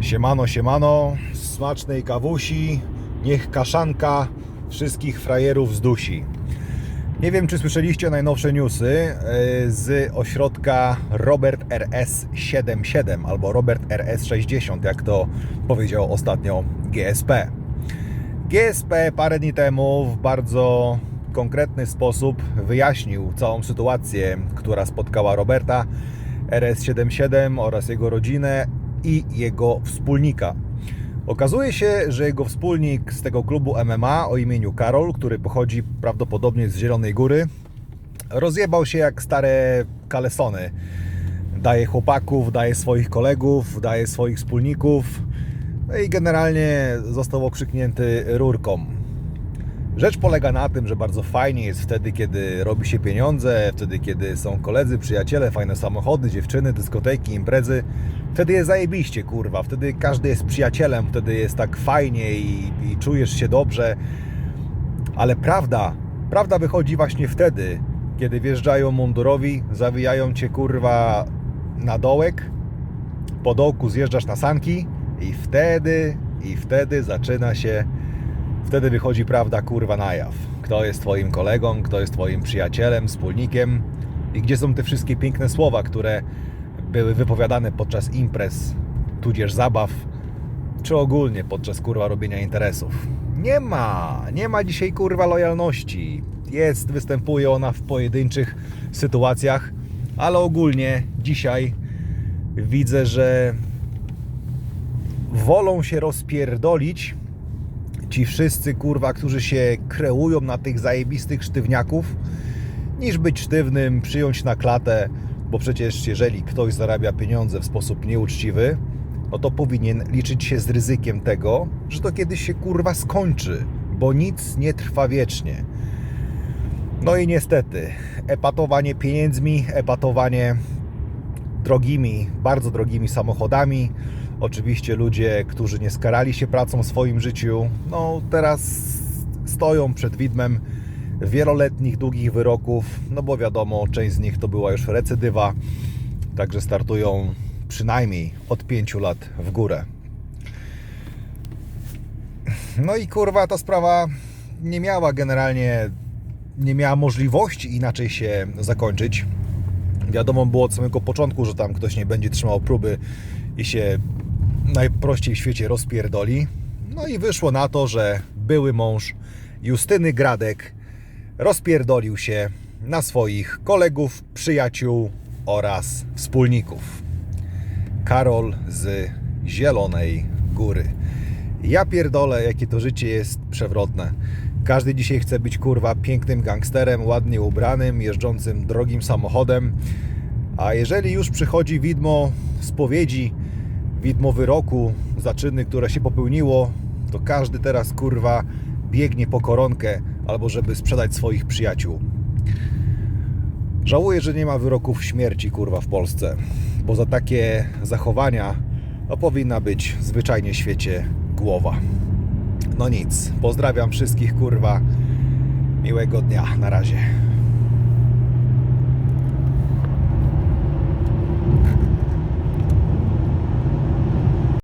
Siemano, siemano, smacznej kawusi, niech kaszanka wszystkich frajerów zdusi. Nie wiem, czy słyszeliście najnowsze newsy e, z ośrodka Robert RS 77 albo Robert RS 60, jak to powiedział ostatnio GSP. GSP parę dni temu w bardzo konkretny sposób wyjaśnił całą sytuację, która spotkała Roberta RS77 oraz jego rodzinę i jego wspólnika. Okazuje się, że jego wspólnik z tego klubu MMA o imieniu Karol, który pochodzi prawdopodobnie z Zielonej Góry, rozjebał się jak stare kalesony. Daje chłopaków, daje swoich kolegów, daje swoich wspólników no i generalnie został okrzyknięty rurką. Rzecz polega na tym, że bardzo fajnie jest wtedy, kiedy robi się pieniądze, wtedy, kiedy są koledzy, przyjaciele, fajne samochody, dziewczyny, dyskoteki, imprezy. Wtedy jest zajebiście, kurwa. Wtedy każdy jest przyjacielem, wtedy jest tak fajnie i, i czujesz się dobrze. Ale prawda, prawda wychodzi właśnie wtedy, kiedy wjeżdżają mundurowi, zawijają cię, kurwa, na dołek, po dołku zjeżdżasz na sanki i wtedy, i wtedy zaczyna się Wtedy wychodzi prawda kurwa na jaw. Kto jest Twoim kolegą, kto jest Twoim przyjacielem, wspólnikiem i gdzie są te wszystkie piękne słowa, które były wypowiadane podczas imprez, tudzież zabaw, czy ogólnie podczas kurwa robienia interesów. Nie ma, nie ma dzisiaj kurwa lojalności. Jest, występuje ona w pojedynczych sytuacjach, ale ogólnie dzisiaj widzę, że wolą się rozpierdolić ci wszyscy kurwa, którzy się kreują na tych zajebistych sztywniaków, niż być sztywnym, przyjąć na klatę, bo przecież jeżeli ktoś zarabia pieniądze w sposób nieuczciwy, no to powinien liczyć się z ryzykiem tego, że to kiedyś się kurwa skończy, bo nic nie trwa wiecznie. No i niestety, epatowanie pieniędzmi, epatowanie drogimi, bardzo drogimi samochodami. Oczywiście ludzie, którzy nie skarali się pracą w swoim życiu, no teraz stoją przed widmem wieloletnich, długich wyroków, no bo wiadomo, część z nich to była już recydywa, także startują przynajmniej od 5 lat w górę. No i kurwa, ta sprawa nie miała generalnie, nie miała możliwości inaczej się zakończyć. Wiadomo było od samego początku, że tam ktoś nie będzie trzymał próby i się najprościej w świecie rozpierdoli. No i wyszło na to, że były mąż Justyny Gradek rozpierdolił się na swoich kolegów, przyjaciół oraz wspólników. Karol z Zielonej Góry. Ja pierdolę, jakie to życie jest przewrotne. Każdy dzisiaj chce być kurwa pięknym gangsterem, ładnie ubranym, jeżdżącym drogim samochodem. A jeżeli już przychodzi widmo spowiedzi, widmo wyroku za czyny, które się popełniło, to każdy teraz kurwa biegnie po koronkę albo żeby sprzedać swoich przyjaciół. Żałuję, że nie ma wyroków śmierci kurwa w Polsce, bo za takie zachowania no, powinna być zwyczajnie w świecie głowa. No nic, pozdrawiam wszystkich kurwa. Miłego dnia, na razie.